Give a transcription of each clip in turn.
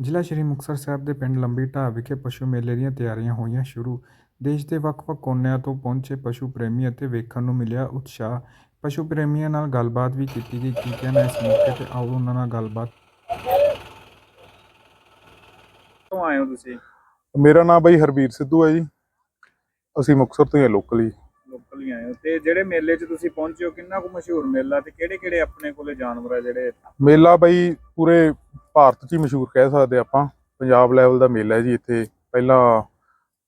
ਜ਼ਿਲ੍ਹਾ ਸ਼੍ਰੀ ਮੁਕਤਸਰ ਸਾਹਿਬ ਦੇ ਪਿੰਡ ਲੰਬੀ ਢਾਬ ਵਿਖੇ ਪਸ਼ੂ ਮੇਲੇ ਦੀਆਂ ਤਿਆਰੀਆਂ ਹੋਈਆਂ ਸ਼ੁਰੂ। ਦੇਸ਼ ਦੇ ਵੱਖ-ਵੱਖ ਕੋਨਿਆਂ ਤੋਂ ਪਹੁੰਚੇ ਪਸ਼ੂ ਪ੍ਰੇਮੀ ਅਤੇ ਵੇਖਣ ਨੂੰ ਮਿਲਿਆ ਉਤਸ਼ਾਹ। ਪਸ਼ੂ ਪ੍ਰੇਮੀਆਂ ਨਾਲ ਗੱਲਬਾਤ ਵੀ ਕੀਤੀ ਗਈ। ਕੀ ਕਹਿਣਾ ਇਸ ਮੌਕੇ ਤੇ? ਆਓ ਉਹਨਾਂ ਨਾਲ ਗੱਲਬਾਤ। ਕਿੱਥੋਂ ਆਏ ਹੋ ਤੁਸੀਂ? ਮੇਰਾ ਨਾਮ ਬਾਈ ਹਰਬੀਰ ਸਿੱਧੂ ਹੈ ਜੀ। ਅਸੀਂ ਮੁਕਤਸਰ ਤੋਂ ਹੀ ਹਾਂ ਲੋਕਲੀ ਲੋਕਲ ਹੀ ਆਏ ਹੋ। ਤੇ ਜਿਹੜੇ ਮੇਲੇ 'ਚ ਤੁਸੀਂ ਪਹੁੰਚੇ ਹੋ ਕਿੰਨਾ ਕੁ ਮਸ਼ਹੂਰ ਮੇਲਾ ਤੇ ਕਿਹੜੇ ਕਿਹੜੇ ਆਪਣੇ ਕੋਲੇ ਜਾਨਵਰ ਆ ਜਿਹੜੇ ਮੇਲਾ ਬਾਈ ਪੂਰੇ ਭਾਰਤ 'ਚ ਹੀ ਮਸ਼ਹੂਰ ਕਹਿ ਸਕਦੇ ਆਪਾਂ ਪੰਜਾਬ ਲੈਵਲ ਦਾ ਮੇਲਾ ਹੈ ਜੀ ਇੱਥੇ। ਪਹਿਲਾਂ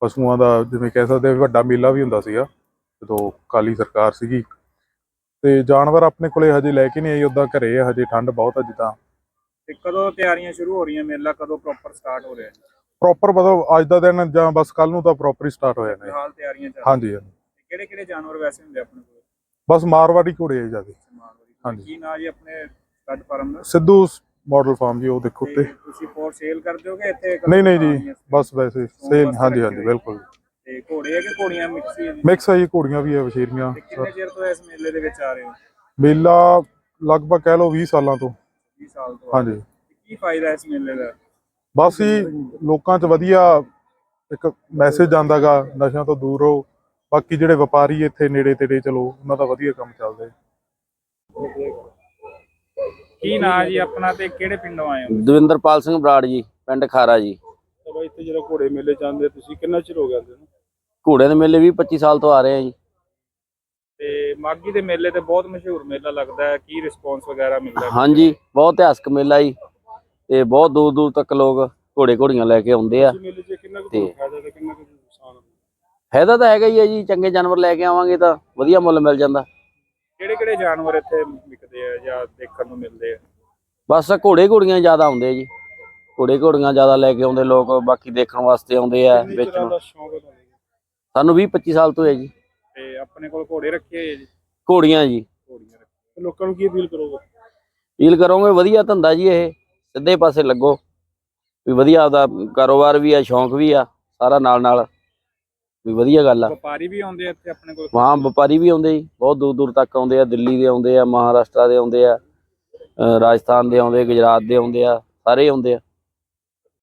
ਪਸ਼ੂਆਂ ਦਾ ਜਿਵੇਂ ਕਹਿ ਸਕਦੇ ਵੱਡਾ ਮੇਲਾ ਵੀ ਹੁੰਦਾ ਸੀਗਾ ਜਦੋਂ ਕਾਲੀ ਸਰਕਾਰ ਸੀਗੀ। ਤੇ ਜਾਨਵਰ ਆਪਣੇ ਕੋਲੇ ਹਜੇ ਲੈ ਕੇ ਨਹੀਂ ਆਈ ਉਦਾਂ ਘਰੇ ਆ ਹਜੇ ਠੰਡ ਬਹੁਤ ਆ ਜਿੱਦਾਂ। ਤੇ ਕਦੋਂ ਤਿਆਰੀਆਂ ਸ਼ੁਰੂ ਹੋ ਰਹੀਆਂ ਮੇਲਾ ਕਦੋਂ ਪ੍ਰੋਪਰ ਸਟਾਰਟ ਹੋ ਰਿਹਾ? ਪ੍ਰੋਪਰ ਮਤਲਬ ਅੱਜ ਦਾ ਦਿਨ ਜਾਂ ਬਸ ਕੱਲ ਨੂੰ ਤਾਂ ਪ੍ਰੋਪਰ ਹੀ ਸਟਾਰਟ ਹੋ ਜਾਣਾ ਹੈ। ਫਿਲਹਾਲ ਤਿਆਰੀਆਂ ਚੱਲ ਹਾਂਜੀ ਹਾਂਜੀ। ਕਿਹੜੇ ਕਿਹੜੇ ਜਾਨਵਰ ਵੈਸੇ ਹੁੰਦੇ ਆਪਣੇ ਕੋਲ? ਬਸ ਮਾਰਵਾੜੀ ਘੋੜੇ ਆ ਜ਼ਿਆਦਾ। ਹਾਂਜੀ। ਕੀ ਨਾਂ ਜੀ ਆਪਣੇ ਸਟੱਡ ਫਾਰਮ ਦਾ? ਸਿੱਧੂ ਮਾਡਲ ਫਾਰਮ ਜੀ ਉਹ ਦੇਖੋ ਤੇ ਤੁਸੀਂ ਫੋਰ ਸੇਲ ਕਰਦੇ ਹੋਗੇ ਇੱਥੇ ਨਹੀਂ ਨਹੀਂ ਜੀ ਬਸ ਵੈਸੇ ਸੇਲ ਹਾਂਜੀ ਹਾਂਜੀ ਬਿਲਕੁਲ। ਤੇ ਘੋੜੇ ਹੈ ਕਿ ਘੋੜੀਆਂ ਮਿਕਸ ਹੀ ਹੈ ਜੀ। ਮਿਕਸ ਹੈ ਜੀ ਘੋੜੀਆਂ ਵੀ ਹੈ ਵਸ਼ੇਰੀਆਂ ਕਿੰਨੇ ਚਿਰ ਤੋਂ ਇਸ ਮੇਲੇ ਦੇ ਵਿੱਚ ਆ ਰਹੇ ਹੋ? ਮੇਲਾ ਲਗਭਗ ਕਹਿ ਲਓ 20 ਸਾਲਾਂ ਤੋਂ। 20 ਸਾਲ ਤੋਂ ਹਾਂਜੀ। ਕੀ ਫਾਇਦਾ ਇਸ ਮੇਲੇ ਦਾ? ਬਸ ਹੀ ਲੋਕਾਂ 'ਚ ਵਧੀਆ ਇੱਕ ਮੈਸੇਜ ਜਾਂਦਾਗਾ ਨਸ਼ਿਆਂ ਤੋਂ ਦੂਰ ਰਹੋ। ਬਾਕੀ ਜਿਹੜੇ ਵਪਾਰੀ ਇੱਥੇ ਨੇੜੇ ਤੇੜੇ ਚਲੋ ਉਹਨਾਂ ਦਾ ਵਧੀਆ ਕੰਮ ਚੱਲਦਾ ਹੈ ਕੀ ਨਾਂ ਜੀ ਆਪਣਾ ਤੇ ਕਿਹੜੇ ਪਿੰਡੋਂ ਆਏ ਹੋ? ਦਵਿੰਦਰਪਾਲ ਸਿੰਘ ਬਰਾੜ ਜੀ ਪਿੰਡ ਖਾਰਾ ਜੀ। ਤਾਂ ਬਾਈ ਇੱਥੇ ਜਿਹੜਾ ਘੋੜੇ ਮੇਲੇ ਜਾਂਦੇ ਤੁਸੀਂ ਕਿੰਨਾ ਚਿਰ ਹੋ ਗਿਆ ਆਉਂਦੇ ਨੂੰ? ਘੋੜਿਆਂ ਦੇ ਮੇਲੇ ਵੀ 25 ਸਾਲ ਤੋਂ ਆ ਰਹੇ ਆ ਜੀ। ਤੇ ਮਾਗੀ ਦੇ ਮੇਲੇ ਤੇ ਬਹੁਤ ਮਸ਼ਹੂਰ ਮੇਲਾ ਲੱਗਦਾ ਹੈ ਕੀ ਰਿਸਪੌਂਸ ਵਗੈਰਾ ਮਿਲਦਾ ਹੈ? ਹਾਂਜੀ ਬਹੁਤ ਇਤਿਹਾਸਕ ਮੇਲਾ ਜੀ ਤੇ ਬਹੁਤ ਦੂਰ ਦੂਰ ਤੱਕ ਲੋਕ ਘੋੜੇ ਘੋੜੀਆਂ ਲੈ ਕੇ ਆਉਂਦੇ ਆ। ਇਸ ਮੇਲੇ 'ਚ ਕਿੰਨਾ ਕੁ ਤੇ- ਤੁਹਾਨੂੰ ਫਾਇਦਾ ਤੇ ਕਿੰਨਾ ਕੁ ਨੁਕਸਾਨ ਹੁੰਦਾ? ਫਾਇਦਾ ਤਾਂ ਹੈਗਾ ਹੀ ਹੈ ਜੀ ਚੰਗੇ ਜਾਨਵਰ ਲੈ ਕੇ ਆਵਾਂਗੇ ਤਾਂ ਵਧੀਆ ਮੁੱਲ ਮਿਲ ਜਾਂਦਾ। ਕਿਹੜੇ ਜਾਨਵਰ ਇੱਥੇ ਵਿਕਦੇ ਆ ਜਾਂ ਦੇਖਣ ਨੂੰ ਮਿਲਦੇ ਆ? ਬਸ ਘੋੜੇ ਘੋੜੀਆਂ ਜ਼ਿਆਦਾ ਆਉਂਦੇ ਜੀ। ਘੋੜੇ ਘੋੜੀਆਂ ਜ਼ਿਆਦਾ ਲੈ ਕੇ ਆਉਂਦੇ ਲੋਕ ਬਾਕੀ ਦੇਖਣ ਵਾਸਤੇ ਆਉਂਦੇ ਆ ਵਿੱਚ ਸਾਨੂੰ 20 25 ਸਾਲ ਤੋਂ ਹੈ ਜੀ। ਤੇ ਆਪਣੇ ਕੋਲ ਘੋੜੇ ਰੱਖੇ ਹੋਏ ਜੀ? ਘੋੜੀਆਂ ਜੀ। ਘੋੜੀਆਂ ਲੋਕਾਂ ਨੂੰ ਕੀ ਅਪੀਲ ਕਰੋਗੇ? ਡੀਲ ਕਰੋਗੇ ਵਧੀਆ ਧੰਦਾ ਜੀ ਇਹ ਸਿੱਧੇ ਪਾਸੇ ਲੱਗੋ। ਵੀ ਵਧੀਆ ਆਪਦਾ ਕਾਰੋਬਾਰ ਵੀ ਆ ਸ਼ੌਂਕ ਵੀ ਆ ਸਾਰਾ ਨਾਲ ਨਾਲ ਵੀ ਵਧੀਆ ਗੱਲ ਆ। ਵਪਾਰੀ ਵੀ ਆਉਂਦੇ ਆ ਇੱਥੇ ਆਪਣੇ ਕੋਲ? ਵਾਂ ਵਪਾਰੀ ਵੀ ਆਉਂਦੇ ਜੀ। ਬਹੁਤ ਦੂਰ ਦੂਰ ਤੱਕ ਆਉਂਦੇ ਆ ਦਿੱਲੀ ਦੇ ਆਉਂਦੇ ਆ ਮਹਾਰਾਸ਼ਟਰ ਦੇ ਆਉਂਦੇ ਆ ਰਾਜਸਥਾਨ ਦੇ ਆਉਂਦੇ ਗੁਜਰਾਤ ਦੇ ਆਉਂਦੇ ਆ ਸਾਰੇ ਆਉਂਦੇ ਆ।